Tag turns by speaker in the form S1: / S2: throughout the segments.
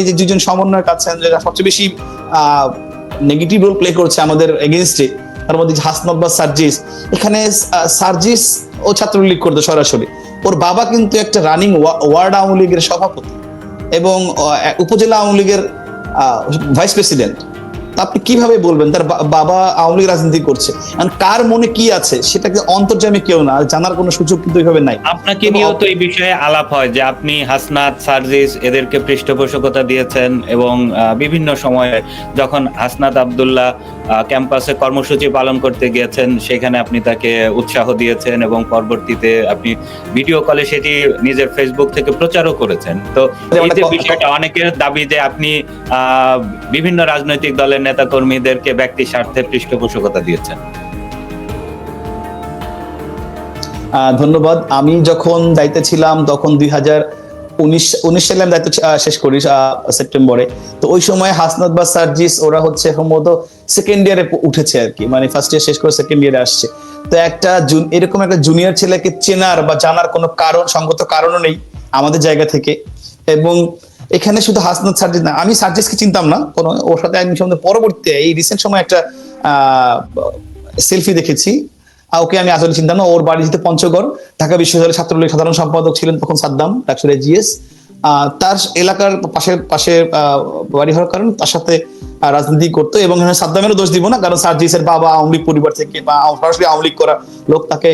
S1: এই যে দুজন সমন্বয়ক আছেন যারা সবচেয়ে বেশি নেগেটিভ রোল প্লে করছে আমাদের এগেনস্টে তার মধ্যে যে বা সার্জিস, এখানে সার্জিস ও ছাত্রলীগ করতো সরাসরি। ওর বাবা কিন্তু একটা রানিং ওয়ার্ড আওয়ামী লীগের সভাপতি এবং উপজেলা আওয়ামী লীগের ভাইস প্রেসিডেন্ট আপনি কীভাবে বলবেন? তার বাবা আওয়ামী লীগ রাজনীতি করছে। কার মনে কি আছে? সেটাকে অন্তর্জামে কেউ না জানার কোনো সুযোগ কিন্তু এইভাবে নাই।
S2: আপনাকে নিয়েও তো এই বিষয়ে আলাপ হয় যে আপনি হাসনাত সার্জিস এদেরকে পৃষ্ঠপোষকতা দিয়েছেন এবং বিভিন্ন সময়ে যখন হাসনাত আব্দুল্লাহ ক্যাম্পাসে কর্মসূচি পালন করতে গিয়েছেন সেখানে আপনি তাকে উৎসাহ দিয়েছেন এবং পরবর্তীতে আপনি ভিডিও কলে সেটি নিজের ফেসবুক থেকে প্রচারও করেছেন। তো এই যে বিষয়টা অনেকের দাবি যে আপনি আহ, বিভিন্ন রাজনৈতিক দলের নেতা কর্মীদেরকে ব্যক্তি স্বার্থে পৃষ্ঠপোষকতা দিয়েছেন।
S1: ধন্যবাদ। আমি যখন দায়িত্বে ছিলাম, তখন দুই হাজার উনিশ উনিশ সালে আমি দায়িত্ব শেষ করি সেপ্টেম্বরে। তো ওই সময় হাসনাত বা সার্জিস, ওরা হচ্ছে সম্ভবত সেকেন্ড ইয়ারে উঠেছে আর কি। মানে ফার্স্ট ইয়ার শেষ করে সেকেন্ড ইয়ারে আসছে। তো একটা এরকম একটা জুনিয়র ছেলেকে চেনার বা জানার কোনো কারণ, সঙ্গত কারণও নেই আমাদের জায়গা থেকে। এবং এখানে শুধু হাসনাত সার্জিস না, আমি সার্জিসকে চিনতাম না, কোনো ওর সাথে আমি সম্বন্ধে পরবর্তীতে এই রিসেন্ট সময় একটা সেলফি দেখেছি। ওকে আমি আসলে চিন্তা না, ওর বাড়ি যেতে পঞ্চগড়, ঢাকা বিশ্ববিদ্যালয়ের ছাত্রলীগ সাধারণ সম্পাদক ছিলেন তখন সাদ্দাম ডাক্তার জিএস তার এলাকার পাশে পাশে বাড়ি হওয়ার কারণে তার সাথে রাজনীতি করতো এবং সাদ্দামেরও দোষ দিব না, কারণ সার্জিসের বাবা আওয়ামী লীগ পরিবার থেকে বা সরাসরি আওয়ামী লীগ করা লোক তাকে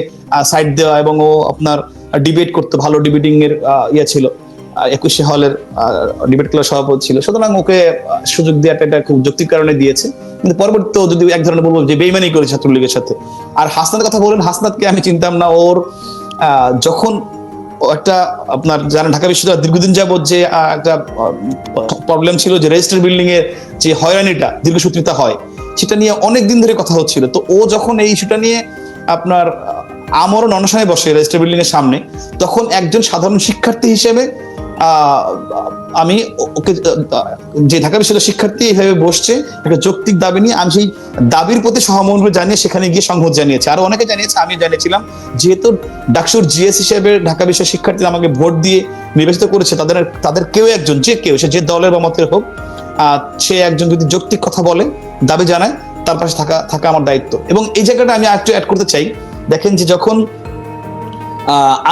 S1: সাইড দেওয়া এবং ও আপনার ডিবেট করতো, ভালো ডিবেটিং এর ইয়ে ছিল। একুশে হলের ডিবেট ক্লাব সভাপতি ছিল। সুতরাং ওকে সুযোগ দেওয়াটা এটা খুব যৌক্তিক কারণে দিয়েছে। কিন্তু পরবর্তীতে ও যদি এক ধরনের বলব যে বেইমানি করে ছাত্রলীগের সাথে। আর হাসনাতের কথা বলেন হাসনাতকে আমি চিনতাম না। ওর যখন একটা আপনার যারা ঢাকা বিশ্ববিদ্যালয় দীর্ঘদিন যাবত যে একটা প্রবলেম ছিল যে রেজিস্টার বিল্ডিং এর যে হয়রানিটা দীর্ঘসূত্রিতা হয়, সেটা নিয়ে অনেক দিন ধরে কথা হচ্ছিল। তো ও যখন এই ইস্যুটা নিয়ে আপনার, আমরণ অনশনে বসে রেজিস্টার বিল্ডিং এর সামনে, তখন একজন সাধারণ শিক্ষার্থী হিসেবে আমি ওকে, যে ঢাকা বিশ্ববিদ্যালয়ের শিক্ষার্থী এইভাবে বসছে, একটা যৌক্তিক দাবি নিয়ে আমি সেই দাবির প্রতি সহমর্ম জানিয়ে সেখানে গিয়ে সংহত জানিয়েছি। আর অনেকে জানিয়েছে আমি জানিয়েছিলাম, যেহেতু ডাকসুর জিএস হিসেবে ঢাকা বিশ্বের শিক্ষার্থীরা আমাকে ভোট দিয়ে নির্বাচিত করেছে, তাদের তাদের কেউ একজন, যে কেউ, সে যে দলের বা মতের হোক সে একজন যদি যৌক্তিক কথা বলে, দাবি জানায়, তার পাশে থাকা থাকা আমার দায়িত্ব। এবং এই জায়গাটা আমি একটু অ্যাড করতে চাই। দেখেন যে যখন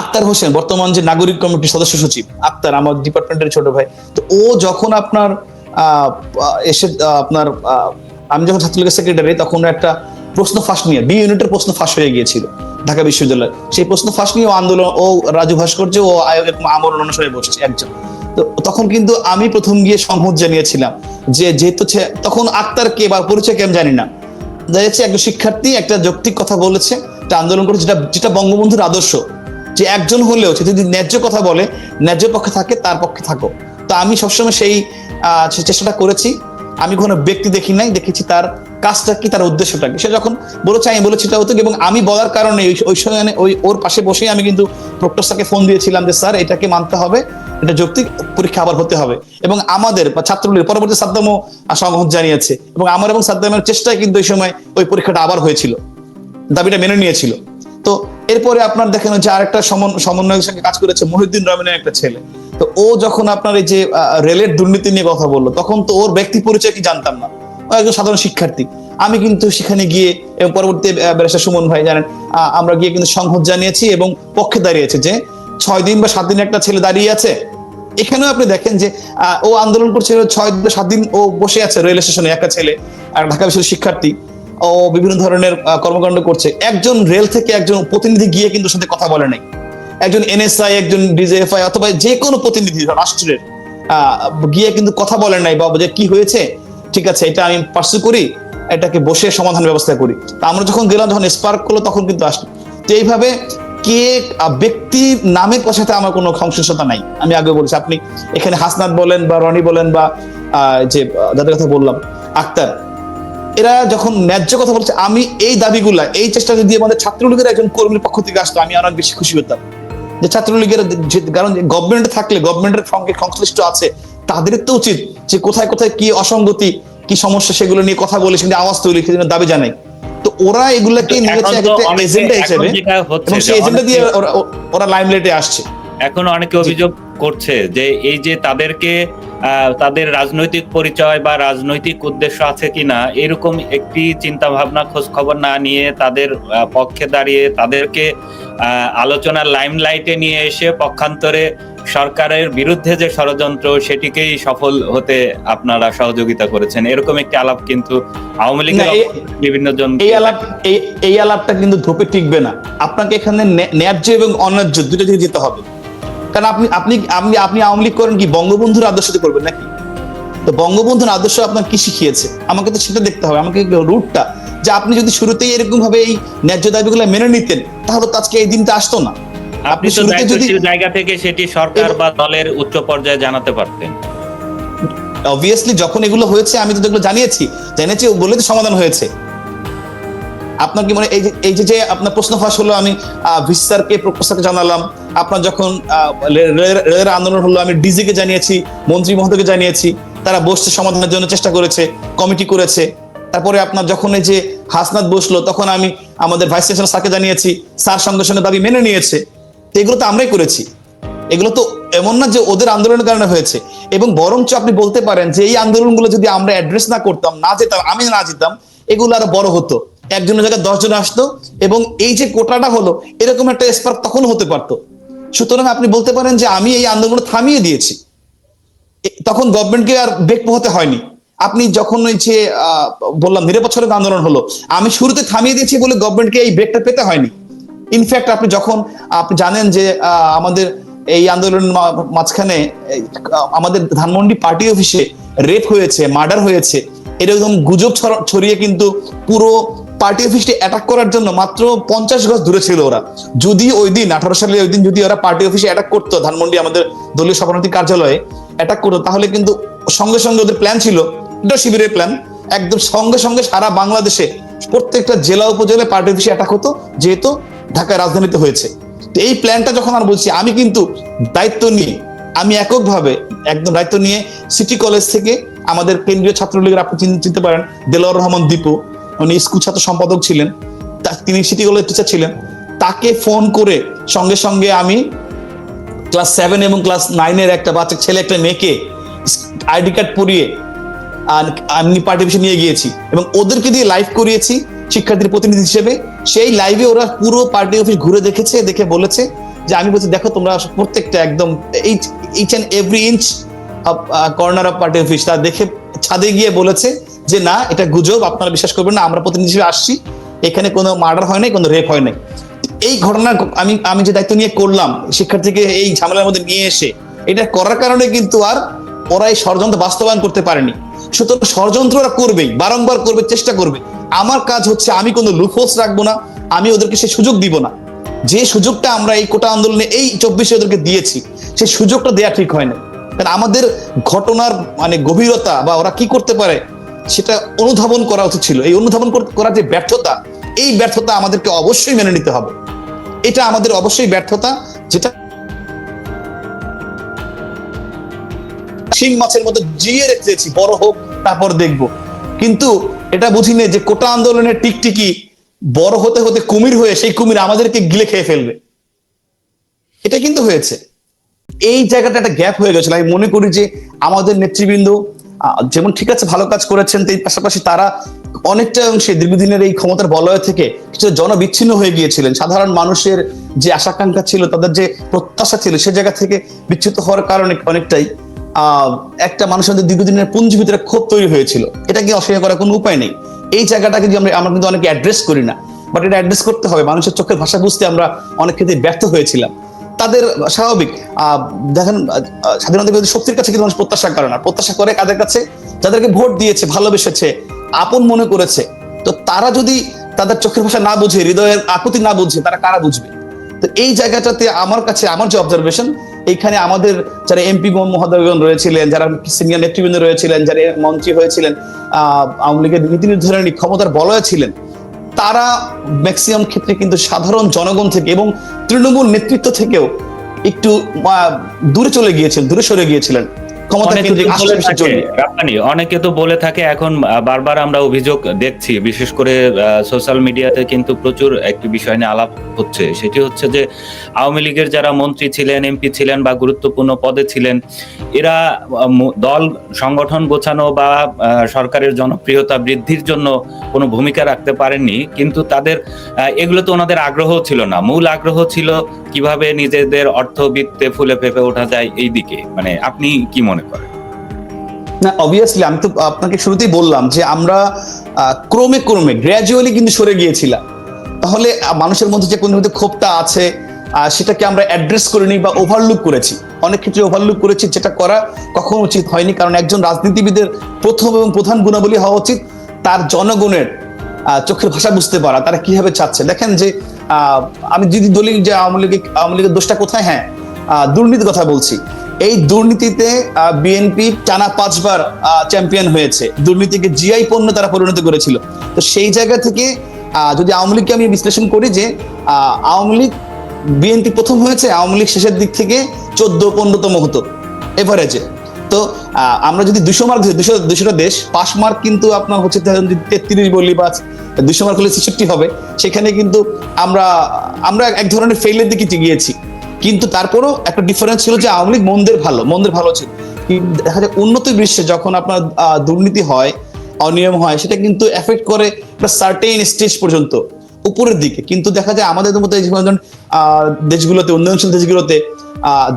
S1: আক্তার হোসেন, বর্তমান যে নাগরিক কমিটির সদস্য সচিব, আক্তার আমার ডিপার্টমেন্টের ছোট ভাই। তো ও যখন আপনার এসে আপনার আমি যখন ছাত্রলীগের সেক্রেটারি তখন একটা প্রশ্ন ফাঁস নিয়ে বি ইউনিটের প্রশ্ন ফাঁস হয়ে গিয়েছিল ঢাকা বিশ্ববিদ্যালয়। সেই প্রশ্ন ফাঁস নিয়ে ও আন্দোলন, ও রাজু ভাস্কর্য ও আয়োগ আমরণ অনুসারে বসেছে একজন। তো তখন কিন্তু আমি প্রথম গিয়ে সংহত জানিয়েছিলাম যে, যেহেতু তখন আক্তার কে বা পরিচয় কে আমি জানি না। দেখা যাচ্ছে একজন শিক্ষার্থী একটা যৌক্তিক কথা বলেছে, একটা আন্দোলন করেছে, যেটা যেটা বঙ্গবন্ধুর আদর্শ। যে একজন হলেও সে যদি ন্যায্য কথা বলে, ন্যায্য পক্ষে থাকে, তার পক্ষে থাকো। তো আমি সবসময় সেই চেষ্টাটা করেছি। আমি কোনো ব্যক্তি দেখি নাই, দেখেছি তার কাজটা কি, তার উদ্দেশ্যটা কি। সে যখন বলেছে, আমি বলেছি এটা হতো এবং আমি বলার কারণে ওই- সময় ওই, ওর পাশে বসেই আমি কিন্তু প্রক্টর স্যারকে ফোন দিয়েছিলাম যে, স্যার, এটাকে মানতে হবে, এটা যৌক্তিক পরীক্ষা আবার হতে হবে। এবং আমাদের বা ছাত্রলীগের পরবর্তী সাদ্দামও সংহত জানিয়েছে এবং আমার এবং সাদ্দামের চেষ্টায় কিন্তু ওই সময় ওই পরীক্ষাটা আবার হয়েছিল। দাবিটা মেনে নিয়েছিল। তো এরপরে আপনার দেখেন যে আরেকটা সমন- সমন্বয়ের সঙ্গে কাজ করেছে মহিউদ্দিন রহমানের একটা ছেলে। তো ও যখন আপনার এই যে রেলের দুর্নীতি নিয়ে কথা বলল, তখন তো ওর ব্যক্তি পরিচয় কি জানতাম না। ও একজন সাধারণ শিক্ষার্থী। আমি কিন্তু সেখানে গিয়ে, এবং পরবর্তী ব্যারিস্টার সুমন ভাই জানেন আমরা গিয়ে কিন্তু সংহত জানিয়েছি এবং পক্ষে দাঁড়িয়েছে যে, ছয় দিন বা সাত দিন একটা ছেলে দাঁড়িয়ে আছে। এখানেও আপনি দেখেন যে ও আন্দোলন করছিল ছয় সাত দিন ও বসে আছে রেল স্টেশনে, একটা ছেলে, আর ঢাকা বিশ্ববিদ্যালয়ের শিক্ষার্থী। ও বিভিন্ন ধরনের কর্মকাণ্ড করছে। একজন রেল থেকে একজন প্রতিনিধি গিয়ে কিন্তু সাথে কথা বলে নাই। একজন এনএসআই একজন ডিজেএফআই অথবা যে কোনো প্রতিনিধি রাষ্ট্রের গিয়ে কিন্তু কথা বলেন নাই বাবা যে কি হয়েছে, ঠিক আছে, এটা আমি পার্সু করি, এটাকে বসে সমাধান ব্যবস্থা করি। তা আমরা যখন গেলাম, যখন স্পার্ক করল, তখন কিন্তু আসলো। তো এইভাবে কে ব্যক্তি নামের সাথে আমার কোনো সংশ্লিষ্টতা নাই। আমি আগে বলছি, আপনি এখানে হাসনাত বলেন বা রনি বলেন বা যে যাদের কথা বললাম, আক্তার এরা যখন ন্যায্য কথা বলছে আমি এই দাবিগুলা এই চেষ্টা যদি আমাদের ছাত্রলীগের একজন কর্মীর পক্ষ থেকে আসতো আমি অনেক বেশি খুশি হতাম। যে ছাত্রলীগের কারণ গভর্নমেন্ট থাকলে গভর্নমেন্টের সঙ্গে সংশ্লিষ্ট আছে তাদের তো উচিত যে কোথায় কোথায় কি অসঙ্গতি কি সমস্যা সেগুলো নিয়ে কথা বলে সেখানে আওয়াজ তৈরি সেজন্য দাবি জানাই। তো ওরা এগুলাকে নিয়েছে একটা এজেন্ডা হিসেবে এবং সেই এজেন্ডা দিয়ে ওরা- ওরা লাইমলাইটে আসছে।
S2: এখন অনেকে অভিযোগ করছে যে এই যে তাদেরকে তাদের রাজনৈতিক পরিচয় বা রাজনৈতিক উদ্দেশ্য আছে কিনা এরকম একটি চিন্তা ভাবনা খোঁজ খবর না নিয়ে তাদের পক্ষে দাঁড়িয়ে তাদেরকে আলোচনার লাইমলাইটে নিয়ে এসে পক্ষান্তরে সরকারের বিরুদ্ধে যে ষড়যন্ত্র সেটিকেই সফল হতে আপনারা সহযোগিতা করেছেন। এরকম একটি আলাপ কিন্তু আওয়ামী লীগের বিভিন্ন জন
S1: এই আলাপ এই এই আলাপটা কিন্তু ধোপে টিকবে না। আপনাকে এখানে ন্যায্য এবং অন্যায্য দুটো দিকে যেতে হবে। কারণ আপনি আপনি আপনি আপনি আওয়ামী লীগ করেন কি? বঙ্গবন্ধুর আদর্শতে করবেন নাকি? তো বঙ্গবন্ধুর আদর্শ আপনার কি শিখিয়েছে? আমাকে তো সেটা দেখতে হবে। আমাকে রুটটা যে আপনি যদি শুরুতেই এরকম ভাবে এই ন্যায্য দাবিগুলো মেনে নিতেন তাহলে তো আজকে এই দিনটা আসতো না।
S2: আপনি তো দায়িত্বশীল জায়গা থেকে সেটি সরকার বা দলের উচ্চ পর্যায়ে জানাতে পারতেন।
S1: অবভিয়াসলি যখন এগুলো হয়েছে আমি তো এগুলো জানিয়েছি জেনেছি বলে তো সমাধান হয়েছে। আপনার কি মানে এই যে এই যে আপনার প্রশ্ন ফাঁস হলো, আমি ভিসারকে প্রফেসরকে জানালাম। আপনার যখন রেলের আন্দোলন হলো, আমি ডিজি কে জানিয়েছি, মন্ত্রী মহোদয়কে জানিয়েছি, তারা বসছে সমাধানের জন্য চেষ্টা করেছে, কমিটি করেছে। তারপরে আপনার যখন এই যে হাসনাত বসল, তখন আমি আমাদের ভাইস চ্যান্সেলর স্যারকে জানিয়েছি, স্যার সঙ্গে সঙ্গে দাবি মেনে নিয়েছে। তো এগুলো তো আমরাই করেছি। এগুলো তো এমন না যে ওদের আন্দোলনের কারণে হয়েছে। এবং বরঞ্চ আপনি বলতে পারেন যে এই আন্দোলনগুলো যদি আমরা অ্যাড্রেস না করতাম, না যেতাম, আমি না যেতাম, এগুলো আরও বড় হতো। একজনের জায়গায় দশজন আসতো এবং এই যে কোটাটা হলো, এরকম একটা স্পার্ক তখন হতে পারতো। সুতরাং আপনি বলতে পারেন যে আমি এই আন্দোলন থামিয়ে দিয়েছি। তখন গভর্নমেন্টকে আর বেগ পোহাতে হয়নি। আপনি যখন ওই যে বললাম নিরাপচ্ছরক আন্দোলন হলো, আমি শুরুতে থামিয়ে দিয়েছি বলে গভর্নমেন্টকে এই ব্রেকটা পেতে হয়নি। ইনফ্যাক্ট আপনি যখন, আপনি জানেন যে আমাদের এই আন্দোলন মাঝখানে আমাদের ধানমন্ডি পার্টি অফিসে রেপ হয়েছে মার্ডার হয়েছে। এরকম গুজব ছড়া- ছড়িয়ে কিন্তু পুরো পার্টি অফিসটি অ্যাটাক করার জন্য মাত্র পঞ্চাশ গজ দূরে ছিল ওরা। যদি ওই দিন, আঠারো সালে ওই দিন যদি ওরা পার্টি অফিসে অ্যাটাক করতো, ধানমন্ডি আমাদের দলীয় সভাপতি কার্যালয়ে অ্যাটাক করতো, তাহলে কিন্তু সঙ্গে সঙ্গে ওদের প্ল্যান ছিল, এটা শিবিরের প্ল্যান একদম সঙ্গে সঙ্গে সারা বাংলাদেশে প্রত্যেকটা জেলা উপজেলায় পার্টি অফিসে অ্যাটাক হতো, যেহেতু ঢাকায় রাজধানীতে হয়েছে। তো এই প্ল্যানটা যখন আর বলছি, আমি কিন্তু দায়িত্ব নিয়ে, আমি এককভাবে একদম দায়িত্ব নিয়ে সিটি কলেজ থেকে আমাদের কেন্দ্রীয় ছাত্রলীগের আপনি চিন- চিনতে পারেন দেলোয়ার রহমান দীপু উনি স্কুল ছাত্র সম্পাদক ছিলেন। তিনি সিটি কলেজ টিচার ছিলেন। তাকে ফোন করে সঙ্গে সঙ্গে আমি ক্লাস সেভেন এবং ক্লাস নাইনের একটা বাচ্চা, ছেলে, একটা মেয়েকে আইডি কার্ড পরিয়ে আর আমি পার্টি অফিসে নিয়ে গিয়েছি এবং ওদেরকে দিয়ে লাইভ করিয়েছি শিক্ষার্থীর প্রতিনিধি হিসেবে। সেই লাইভে ওরা পুরো পার্টি অফিস ঘুরে দেখেছে, দেখে বলেছে যে আমি বলছি, দেখো তোমরা প্রত্যেকটা একদম each each and every inch corner of party office তা দেখে ছাদে গিয়ে বলেছে যে না, এটা গুজব, আপনারা বিশ্বাস করবেন না, আমরা প্রতিনিধি হিসেবে আসছি। এখানে কোনো মার্ডার হয় নাই, কোনো রেপ হয় নাই। এই ঘটনা আমি আমি যে দায়িত্ব নিয়ে করলাম, শিক্ষার্থীকে এই ঝামেলার মধ্যে নিয়ে এসে, এটা করার কারণে কিন্তু আর ওরা এই ষড়যন্ত্র বাস্তবায়ন করতে পারেনি। সুতরাং ষড়যন্ত্র ওরা করবেই, বারংবার করবে, চেষ্টা করবে। আমার কাজ হচ্ছে আমি কোনো লুফোলস রাখব না, আমি ওদেরকে সে সুযোগ দিব না। যে সুযোগটা আমরা এই কোটা আন্দোলনে, এই চব্বিশে ওদেরকে দিয়েছি সেই সুযোগটা দেয়া ঠিক হয় না কারণ আমাদের ঘটনার মানে গভীরতা বা ওরা কি করতে পারে সেটা অনুধাবন করা উচিত ছিল। এই অনুধাবন কর- করার যে ব্যর্থতা, এই ব্যর্থতা আমাদেরকে অবশ্যই মেনে নিতে হবে। এটা আমাদের অবশ্যই ব্যর্থতা, যেটা শিং মাছের মতো জিয়ে রেখেছি বড় হোক, তারপর দেখব। কিন্তু এটা বুঝি নে যে কোটা আন্দোলনের টিকটিকি বড় হতে হতে কুমির হয়ে সেই কুমির আমাদেরকে গিলে খেয়ে ফেলবে। এটা কিন্তু হয়েছে। এই জায়গাটা একটা গ্যাপ হয়ে গেছিল। আমি মনে করি যে আমাদের নেতৃবৃন্দ যেমন ঠিক আছে, ভালো কাজ করেছেন তাই পাশাপাশি তারা অনেকটা অংশে দীর্ঘদিনের এই ক্ষমতার বলয় থেকে কিছু জনবিচ্ছিন্ন হয়ে গিয়েছিলেন। সাধারণ মানুষের যে আশাকাঙ্ক্ষা ছিল, তাদের যে প্রত্যাশা ছিল, সে জায়গা থেকে বিচ্যুত হওয়ার কারণে অনেকটাই একটা মানুষের মধ্যে দীর্ঘদিনের পুঞ্জি ভিতরে ক্ষোভ তৈরি হয়েছিল। এটাকে অস্বীকার করার কোনো উপায় নেই? এই জায়গাটাকে যদি আমরা আমরা কিন্তু অনেকে অ্যাড্রেস করি না। বাট এটা অ্যাড্রেস করতে হবে। মানুষের চোখের ভাষা বুঝতে আমরা অনেক ক্ষেত্রে ব্যর্থ হয়েছিলাম। তাদের স্বাভাবিক দেখেন স্বাধীনতা বিরোধী শক্তির কাছে কিন্তু মানুষ প্রত্যাশা করে না। প্রত্যাশা করে কাদের কাছে? যাদেরকে ভোট দিয়েছে, ভালোবেসেছে, আপন মনে করেছে। তো তারা যদি তাদের চোখের ভাষা না বুঝে, হৃদয়ের আকুতি না বুঝে, তারা কারা বুঝবে? তো এই জায়গাটাতে আমার কাছে, আমার যে অবজারভেশন এইখানে আমাদের যারা এমপি মহোদয়গণ রয়েছিলেন, যারা সিনিয়র নেতৃবৃন্দ রয়েছিলেন, যারা মন্ত্রী হয়েছিলেন আহ আওয়ামী লীগের নীতি নির্ধারণী ক্ষমতার বলয় ছিলেন তারা ম্যাক্সিমাম ক্ষেত্রে কিন্তু সাধারণ জনগণ থেকে এবং তৃণমূল নেতৃত্ব থেকেও একটু দূরে চলে গিয়েছিলেন দূরে সরে গিয়েছিলেন।
S2: অনেকে তো বলে থাকে, এখন বারবার আমরা অভিযোগ দেখছি বিশেষ করে সোশ্যাল মিডিয়াতে কিন্তু প্রচুর একটি বিষয় নিয়ে আলাপ হচ্ছে। সেটি হচ্ছে যে আওয়ামী লীগের যারা মন্ত্রী ছিলেন এমপি ছিলেন বা গুরুত্বপূর্ণ পদে ছিলেন এরা দল সংগঠন গোছানো বা সরকারের জনপ্রিয়তা বৃদ্ধির জন্য কোনো ভূমিকা রাখতে পারেননি। কিন্তু তাদের এগুলো তো ওনাদের আগ্রহ ছিল না। মূল আগ্রহ ছিল কীভাবে নিজেদের অর্থবিত্তে ফুলে ফেপে ওঠা যায় এই দিকে মানে আপনি কি মনে করেন
S1: না অবভিয়াসলি আমি তো আপনাকে শুরুতেই বললাম যে আমরা ক্রমে ক্রমে গ্র্যাজুয়ালি কিন্তু সরে গিয়েছিলাম। তাহলে মানুষের মধ্যে যে কোনো ক্ষোভটা আছে সেটাকে আমরা অ্যাড্রেস করিনি বা ওভারলুক করেছি। অনেক ক্ষেত্রে ওভারলুক করেছি, যেটা করা কখনো উচিত হয়নি। কারণ একজন রাজনীতিবিদের প্রথম এবং প্রধান গুণাবলী হওয়া উচিত তার জনগণের চোখের ভাষা বুঝতে পারা, তারা কীভাবে চাচ্ছে। দেখেন যে আমি যদি দলিল যে আওয়ামী লীগ আওয়ামী লীগের দোষটা কোথায়? হ্যাঁ দুর্নীতির কথা বলছি। এই দুর্নীতিতে বিএনপি টানা পাঁচবার চ্যাম্পিয়ন হয়েছে। দুর্নীতিকে জিআই পণ্য তারা পরিণত করেছিল। তো সেই জায়গা থেকে যদি আওয়ামী লীগকে আমি বিশ্লেষণ করি যে আওয়ামী লীগ বিএনপি প্রথম হয়েছে, আওয়ামী লীগ শেষের দিক থেকে চোদ্দ, পনেরোতম হতো এভারেজে তো আমরা যদি দুশো মার্ক দুশো, দুশোটা দেশ পাস মার্ক কিন্তু আপনার হচ্ছে তেত্রিশ বলি বা দুশো মার্ক হলে ছেষট্টি হবে। সেখানে কিন্তু আমরা আমরা এক ধরনের ফেইলের দিকে গিয়েছি কিন্তু তারপরও একটা ডিফারেন্স ছিল যে আওয়ামী লীগ মন্দের ভালো মন্দের ভালো ছিল। দেখা যায় উন্নত বিশ্বে যখন আপনার দুর্নীতি হয়, অনিয়ম হয়, সেটা কিন্তু এফেক্ট করে সার্টেন স্টেজ পর্যন্ত, উপরের দিকে। কিন্তু দেখা যায় আমাদের মতো যেমন দেশগুলোতে, উন্নয়নশীল দেশগুলোতে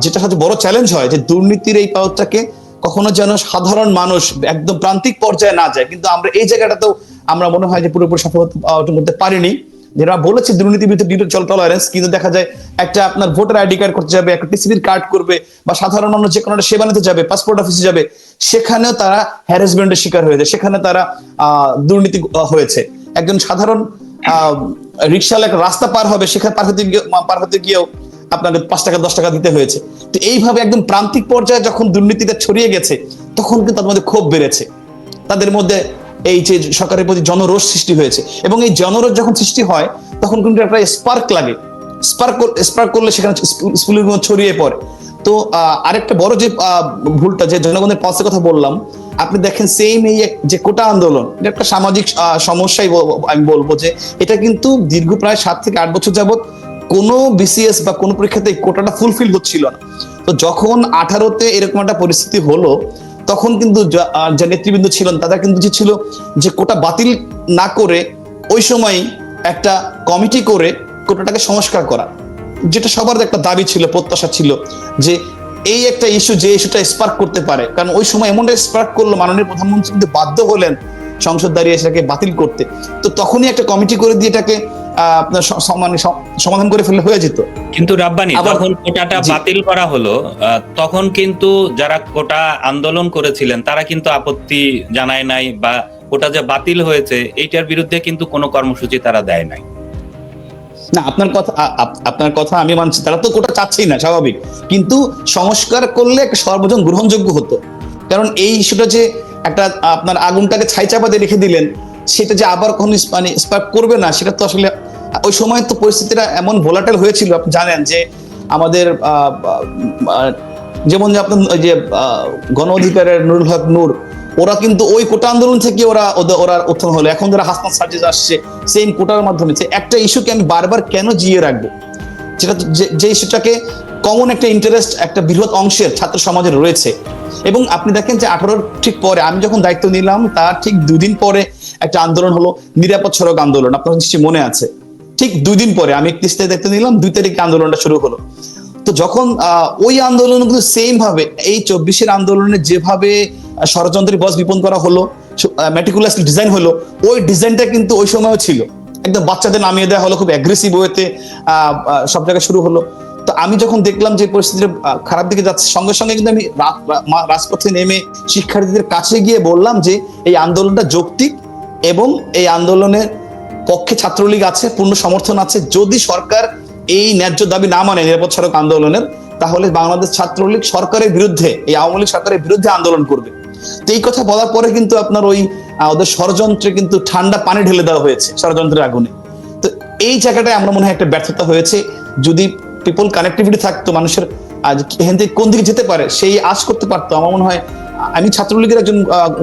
S1: যেটা সবচেয়ে বড় চ্যালেঞ্জ হয় যে দুর্নীতির এই পাওয়ারটাকে কখনো যেন সাধারণ মানুষ একদম প্রান্তিক পর্যায়ে না যায়। কিন্তু আমরা এই জায়গাটাতেও আমরা মনে হয় যে পুরোপুরি সফলতা করতে পারিনি। যেটা বলেছে দুর্নীতি বিরুদ্ধে ডিটো চল টলারেন্স কিন্তু দেখা যায় একটা আপনার ভোটার আইডি কার্ড করতে যাবে, একটা টিসিবির কার্ড করবে, বা সাধারণ মানুষ যে কোনো একটা সেবা নিতে যাবে, পাসপোর্ট অফিসে যাবে, সেখানেও তারা হ্যারাসমেন্টের শিকার হয়েছে, সেখানে তারা দুর্নীতি হয়েছে। একজন সাধারণ রিক্সাওয়ালা একটা রাস্তা পার হবে, সেখানে পার হতে গিয়ে পার হতে গিয়েও আপনাকে পাঁচ টাকা, দশ টাকা দিতে হয়েছে। তো এইভাবে একদম প্রান্তিক পর্যায়ে যখন দুর্নীতিটা ছড়িয়ে গেছে, তখন কিন্তু তাদের মধ্যে ক্ষোভ বেড়েছে। তাদের মধ্যে এই যে সরকারের প্রতি জনরোষ সৃষ্টি হয়েছে এবং এই জনরোষ যখন সৃষ্টি হয়, তখন কিন্তু একটা স্পার্ক লাগে। স্পার্ক স্পার্ক করলে সেখানে স্কুল- স্কুলের মধ্যে ছড়িয়ে পড়ে। তো আরেকটা বড় যে ভুলটা যে জনগণের পাশে কথা বললাম, আপনি দেখেন সেম এই যে কোটা আন্দোলন, এটা একটা সামাজিক সমস্যাই আমি বলব যে, এটা কিন্তু দীর্ঘ প্রায় সাত থেকে আট বছর যাবত কোনো বিসিএস বা কোনো পরীক্ষাতে কোটাটা ফুলফিল হচ্ছিল না। তো যখন আঠারোতে এরকম একটা পরিস্থিতি হলো তখন কিন্তু যা- যে নেতৃবৃন্দ ছিলেন, তাদের কিন্তু উচিত ছিল যে কোটা বাতিল না করে ওই সময় একটা কমিটি করে কোটাটাকে সংস্কার করা। যেটা সবার একটা দাবি ছিল, প্রত্যাশা ছিল যে এই একটা ইস্যু, যে ইস্যুটা স্পার্ক করতে পারে। কারণ ওই সময় এমনটা স্পার্ক করল, মাননীয় প্রধানমন্ত্রী কিন্তু বাধ্য হলেন সংসদ দাঁড়িয়ে সেটাকে বাতিল করতে। তো তখনই একটা কমিটি করে দিয়ে এটাকে আপনার মানে সমাধান করে হয়ে যেত।
S2: কিন্তু রাব্বানি যখন কোটাটা বাতিল করা হলো তখন কিন্তু যারা কোটা আন্দোলন করেছিলেন তারা কিন্তু আপত্তি জানায় নাই বা কোটা যে বাতিল হয়েছে এইটার বিরুদ্ধে কিন্তু কোনো কর্মসূচি তারা দেয় নাই।
S1: না আপনার কথা আপনার কথা আমি মানছি তারা তো কোটা চাচ্ছেই না স্বাভাবিক। কিন্তু সংস্কার করলে একটা সর্বজন গ্রহণযোগ্য হতো। কারণ এই ইস্যুটা যে একটা আপনার আগুনটাকে ছাই চাপাতে রেখে দিলেন সেটা যে আবার কখনো মানে স্পার্ক করবে না, সেটা তো আসলে, ওই সময় তো পরিস্থিতিটা এমন ভোলাটাইল হয়েছিল, আপনি জানেন যে আমাদের যেমন যে আপনার যে গণ অধিকারের নুরুল হক নূর, ওরা কিন্তু ওই কোটা আন্দোলন থেকে ওরা ওরা উত্থান হলো। এখন যারা হাসনাত সার্জিস আসছে সেম কোটার মাধ্যমে একটা ইস্যুকে আমি বারবার কেন জিয়ে রাখব? যেটা যে ইস্যুটাকে কমন একটা ইন্টারেস্ট একটা বৃহৎ অংশের ছাত্র সমাজের রয়েছে। এবং আপনি দেখেন যে আঠারোর ঠিক পরে আমি যখন দায়িত্ব নিলাম তার ঠিক দুদিন পরে একটা আন্দোলন হলো নিরাপদ সড়ক আন্দোলন। আপনার নিশ্চয়ই মনে আছে। ঠিক দুই দিন পরে আমি একত্রিশ তারিখ দায়িত্ব নিলাম দুই তারিখে আন্দোলনটা শুরু হলো। তো যখন ওই আন্দোলন কিন্তু সেম ভাবে এই চব্বিশের আন্দোলনে যেভাবে আহ, ষড়যন্ত্রের বস বিপন করা হলো মেটিকুলাসলি ডিজাইন হলো ওই ডিজাইনটা কিন্তু ওই সময়ও ছিল। একদম বাচ্চাদের নামিয়ে দেওয়া হলো খুব অ্যাগ্রেসিভ ওয়েতে সব জায়গায় শুরু হলো। তো আমি যখন দেখলাম যে পরিস্থিতিটা খারাপ দিকে যাচ্ছে, সঙ্গে সঙ্গে কিন্তু আমি রাজপথে নেমে শিক্ষার্থীদের কাছে গিয়ে বললাম যে এই আন্দোলনটা যৌক্তিক এবং এই আন্দোলনের পক্ষে ছাত্রলীগ আছে, পূর্ণ সমর্থন আছে। যদি সরকার এই ন্যায্য দাবি না মানে নিরাপদ সড়ক আন্দোলনের, তাহলে বাংলাদেশ ছাত্রলীগ সরকারের বিরুদ্ধে, এই আওয়ামী লীগ সরকারের বিরুদ্ধে আন্দোলন করবে। তো এই কথা বলার পরে কিন্তু আপনার ওই ওদের ষড়যন্ত্রে কিন্তু ঠান্ডা পানি ঢেলে দেওয়া হয়েছে, ষড়যন্ত্রের আগুনে। তো এই জায়গাটায় আমরা মনে হয় একটা ব্যর্থতা হয়েছে। যদি পিপল কানেক্টিভিটি থাকতো, মানুষের, আজ এখান থেকে কোন দিকে যেতে পারে, সেই আশ করতে পারতো। আমার মনে হয়, আমি ছাত্রলীগের একজন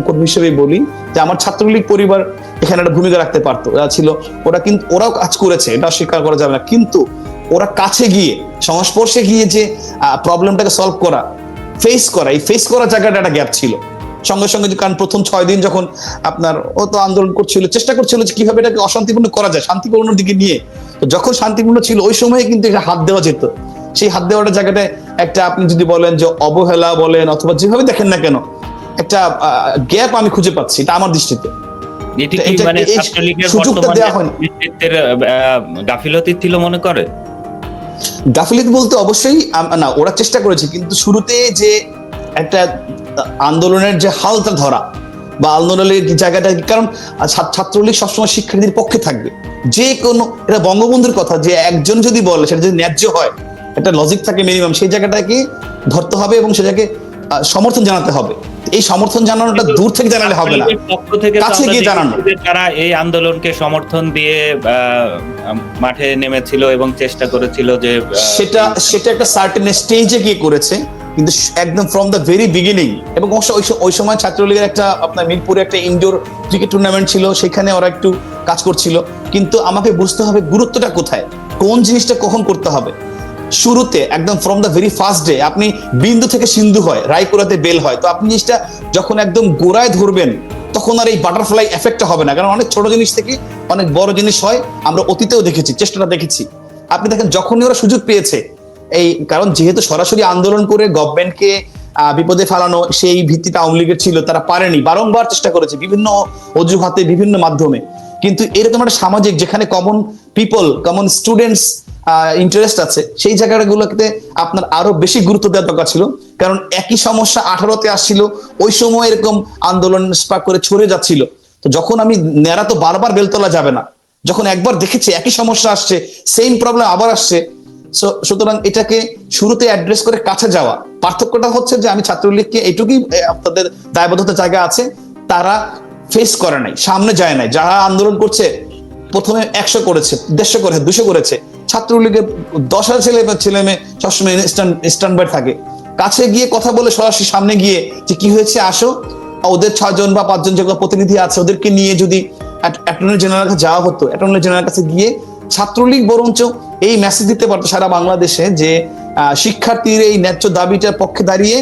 S1: কর্মী হিসেবে বলি, যে আমার ছাত্রলীগ পরিবার এখানে একটা ভূমিকা রাখতে পারতো। ওরা ছিল, ওরা কিন্তু, ওরাও কাজ করেছে, এটা স্বীকার করা যাবে না। কিন্তু ওরা কাছে গিয়ে, সংস্পর্শে গিয়ে যে প্রবলেমটাকে সলভ করা ফেস করা, এই ফেস করার জায়গাটা একটা গ্যাপ ছিল। সঙ্গে সঙ্গে কারণ প্রথম ছয় দিন যখন আপনার ও তো আন্দোলন করছিল চেষ্টা করছিল যে কীভাবে এটাকে অশান্তিপূর্ণ করা যায় শান্তিপূর্ণ দিকে নিয়ে। তো যখন শান্তিপূর্ণ ছিল ওই সময়ে কিন্তু এটা হাত দেওয়া যেত। সেই হাত দেওয়াটা জায়গাটায় একটা আপনি যদি বলেন যে অবহেলা বলেন অথবা যেভাবে দেখেন না কেন একটা গ্যাপ আমি খুঁজে পাচ্ছি এটা আমার দৃষ্টিতে।
S2: মানে গাফিলতি ছিল মনে করে?
S1: গাফিলিত বলতে অবশ্যই না ওরা চেষ্টা করেছে কিন্তু শুরুতে যে একটা আন্দোলনের যে হালটা ধরা বা আন্দোলনের জায়গাটা কারণ ছাত্রলীগ সবসময় শিক্ষার্থীদের পক্ষে থাকবে। যে কোনো এটা বঙ্গবন্ধুর কথা যে একজন যদি বলে সেটা যদি ন্যায্য হয় একটা লজিক থাকে মিনিমাম সেই জায়গাটাকে ধরতে হবে এবং সেটাকে সমর্থন জানাতে হবে। এই সমর্থন জানানোটা দূর থেকে জানালে হবে না। কাছে গিয়ে জানানো।
S2: তারা এই আন্দোলনকে সমর্থন দিয়ে মাঠে নেমেছিল এবং চেষ্টা করেছিল যে
S1: সেটা সেটা একটা সার্টেন স্টেজে গিয়ে করেছে। কিন্তু একদম ফ্রম দ্য ভেরি বিগিনিং এবং ওই সময় ছাত্রলীগের একটা আপনার মিরপুরে একটা ইনডোর ক্রিকেট টুর্নামেন্ট ছিল, সেখানে ওরা একটু কাজ করছিল। কিন্তু আমাকে বুঝতে হবে গুরুত্বটা কোথায়? কোন জিনিসটা কখন করতে হবে? শুরুতে, একদম from the very first day আপনি বিন্দু থেকে সিন্ধু হয়, রায়পুরাতে বেল হয়। তো আপনি জিনিসটা যখন একদম গোড়ায় ধরবেন, তখন আর এই বাটারফ্লাই এফেক্টটা হবে না। কারণ অনেক ছোট জিনিস থেকে অনেক বড় জিনিস হয়, আমরা অতীতেও দেখেছি, চেষ্টাটা দেখেছি। আপনি দেখেন, যখনই ওরা সুযোগ পেয়েছে এই, কারণ যেহেতু সরাসরি আন্দোলন করে গভর্নমেন্টকে বিপদে ফেলানো সেই ভিত্তিটা আওয়ামী লীগের ছিল, তারা পারেনি, বারংবার চেষ্টা করেছে বিভিন্ন অজুহাতে, বিভিন্ন মাধ্যমে। কিন্তু এরকম একটা সামাজিক যেখানে common people common students interest আছে, সেই জায়গাগুলোতে আপনার আরও বেশি গুরুত্ব দেওয়া দরকার ছিল। কারণ একই সমস্যা আঠারোতে আসছিল, ওই সময় এরকম আন্দোলন করে ছড়ে যাচ্ছিল। তো যখন আমি নেড়া তো বারবার বেলতলা যাবে না, যখন একবার দেখেছি একই সমস্যা আসছে সেম প্রবলেম আবার আসছে সুতরাং এটাকে শুরুতে অ্যাড্রেস করে কাছে যাওয়া। পার্থক্যটা হচ্ছে যে আমি ছাত্রলীগকে এটুকুই আপনাদের দায়বদ্ধতা জায়গা আছে, তারা ফেস করে নাই, সামনে যায় নাই। যারা আন্দোলন করছে, প্রথমে একশো করেছে, দেড়শো করেছে দুশো করেছে। ছাত্রলীগের দশ হাজার ছেলে ছেলে মেয়ে সবসময় স্ট্যান্ড থাকে। কাছে গিয়ে কথা বলে সরাসরি সামনে গিয়ে যে কি হয়েছে, আসো। ওদের ছয়জন বা পাঁচজন যেগুলো প্রতিনিধি আছে, ওদেরকে নিয়ে যদি অ্যাটর্নি জেনারেল কাছে যাওয়া হতো অ্যাটর্নি জেনারেল কাছে গিয়ে ছাত্রলীগ বরঞ্চ এই মেসেজ দিতে পারতো সারা বাংলাদেশে যে শিক্ষার্থীর এই ন্যায্য দাবিটার পক্ষে দাঁড়িয়ে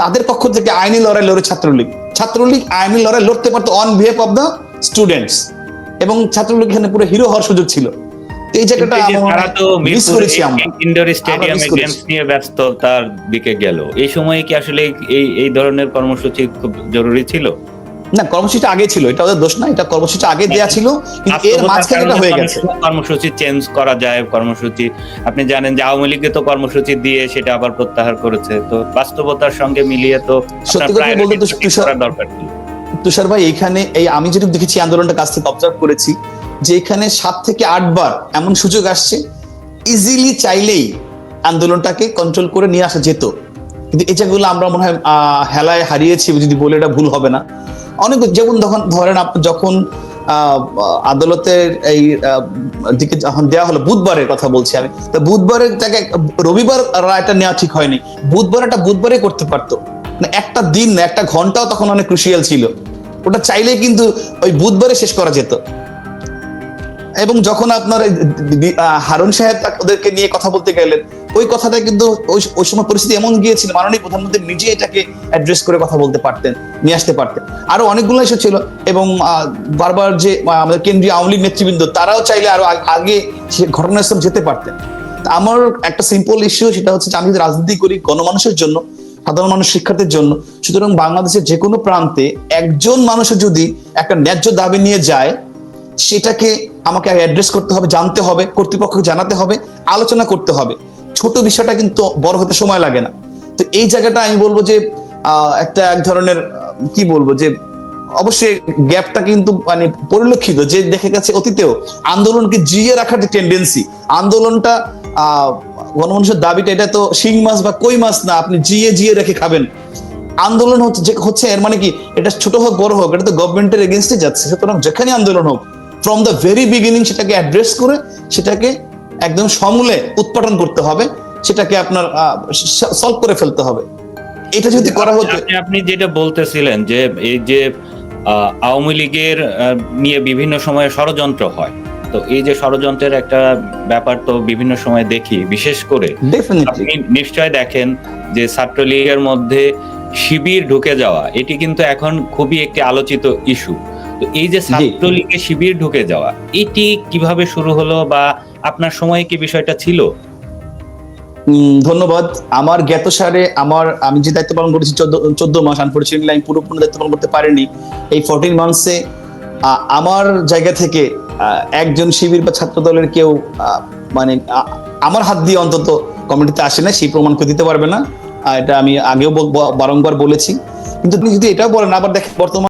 S1: তাদের পক্ষ থেকে আইনি লড়াই লড়ে ছাত্রলীগ। ছাত্রলীগ আইনি লড়াই লড়তে পারতো on behalf of the students এবং ছাত্রলীগ এখানে পুরো হিরো হওয়ার সুযোগ ছিল। এই জায়গাটা
S2: কিন্তু এই তারা তো
S1: মিস করেছি আমরা।
S2: ইনডোর স্টেডিয়ামে গেমস নিয়ে ব্যস্ত তার দিকে গেল। এই সময়ে কি আসলে এই এই ধরনের কর্মসূচি খুব জরুরি ছিল?
S1: না কর্মসূচিটা আগে ছিল এটা ওদের দোষ না এটা কর্মসূচি আগে দেয়া ছিল কিন্তু এর মাঝখানে এটা হয়ে গেছে।
S2: কর্মসূচি চেঞ্জ করা যায় কর্মসূচি আপনি জানেন যে আওয়ামী লীগে তো কর্মসূচি দিয়ে সেটা আবার প্রত্যাহার করেছে তো বাস্তবতার সঙ্গে মিলিয়ে তো
S1: সত্যি কথা বলতে তো তুষার-
S2: দরকার ছিল
S1: তুষার ভাই এখানে এই আমি যেটুকু দেখেছি আন্দোলনটা কাছ থেকে অবজার্ভ করেছি যে এখানে সাত থেকে আট বার এমন সুযোগ আসছে ইজিলি চাইলেই আন্দোলনটাকে কন্ট্রোল করে নিয়ে আসা যেত। কিন্তু এই জায়গাগুলো আমরা মনে হয় আহ, হেলায় হারিয়েছি যদি বলে এটা ভুল হবে না। অনেক যেমন তখন ধরেন যখন আদালতের এই দিকে যখন দেওয়া হলো, বুধবারের কথা বলছি আমি, তো বুধবারের তাকে রবিবার রায়টা নেওয়া ঠিক হয়নি। বুধবার একটা বুধবারে করতে পারতো। মানে একটা দিন, একটা ঘন্টাও তখন অনেক ক্রুশিয়াল ছিল। ওটা চাইলে কিন্তু ওই বুধবারে শেষ করা যেত। এবং যখন আপনার হারুন সাহেব ওদেরকে নিয়ে কথা বলতে গেলেন, ওই কথাটা কিন্তু ওই সময় পরিস্থিতি এমন গিয়েছিল, মাননীয় প্রধানমন্ত্রী নিজে এটাকে অ্যাড্রেস করে কথা বলতে পারতেন, নিয়ে আসতে পারতেন। আরও অনেকগুলো ইস্যু ছিল এবং বারবার যে আমাদের কেন্দ্রীয় আওয়ামী লীগ নেতৃবৃন্দ, তারাও চাইলে আরও আগে সে ঘটনাস্থল যেতে পারতেন। আমার একটা সিম্পল ইস্যু সেটা হচ্ছে আমি রাজনীতি করি গণমানুষের জন্য, সাধারণ মানুষ শিক্ষার্থীর জন্য, সুতরাং বাংলাদেশের যে কোনো প্রান্তে একজন মানুষের যদি একটা ন্যায্য দাবি নিয়ে যায়, সেটাকে আমাকে অ্যাড্রেস করতে হবে, জানতে হবে, কর্তৃপক্ষকে জানাতে হবে, আলোচনা করতে হবে। ছোট বিষয়টা কিন্তু বড় হতে সময় লাগে না। তো এই জায়গাটা আমি বলব যে একটা এক ধরনের, কি বলব যে, অবশ্যই গ্যাপটা কিন্তু মানে পরিলক্ষিত, যে দেখে গেছে অতীতেও আন্দোলনকে জিয়ে রাখার যে টেন্ডেন্সি আন্দোলনটা গণমানুষের দাবিটা এটা তো শিং মাছ বা কই মাছ না, আপনি জিয়ে জিয়ে রেখে খাবেন। আন্দোলন হচ্ছে হচ্ছে, এর মানে কি? এটা ছোট হোক, বড় হোক, এটা তো গভর্নমেন্টের এগেনস্টে যাচ্ছে। সুতরাং যেখানে আন্দোলন হোক ফ্রম দ্য ভেরি বিগিনিং সেটাকে অ্যাড্রেস করে সেটাকে একদম সমূলে উৎপাদন করতে হবে সেটাকে আপনার সলভ করে ফেলতে হবে। এটা যদি করা হতো
S2: আপনি যেটা বলতেছিলেন যে এই যে আওয়ামী লীগের নিয়ে বিভিন্ন সময়ে ষড়যন্ত্র হয় তো এই যে ষড়যন্ত্রের একটা ব্যাপার তো বিভিন্ন সময় দেখি বিশেষ করে আপনি নিশ্চয় দেখেন যে ছাত্রলীগের মধ্যে শিবির ঢুকে যাওয়া এটি কিন্তু এখন খুবই একটি আলোচিত ইস্যু তো এই যে ছাত্রলীগে শিবির ঢুকে যাওয়া এটি কীভাবে শুরু হলো বা আপনার সময় কি বিষয়টা ছিল?
S1: ধন্যবাদ। আমার জ্ঞাতসারে আমার আমি যে দায়িত্ব পালন করেছি চোদ্দ মাস আনফর্চুনেটলি আমি পুরোপুরি দায়িত্ব পালন করতে পারিনি। এই ফোরটিন মান্থসে আমার জায়গা থেকে একজন শিবির বা ছাত্র দলের কেউ মানে আমার হাত দিয়ে অন্তত কমিটিতে আসে না সেই প্রমাণ কেউ দিতে পারবে না। এটা আমি আগেও বারংবার বলেছি। কিন্তু যদি এটাও বলেন আবার দেখেন বর্তমান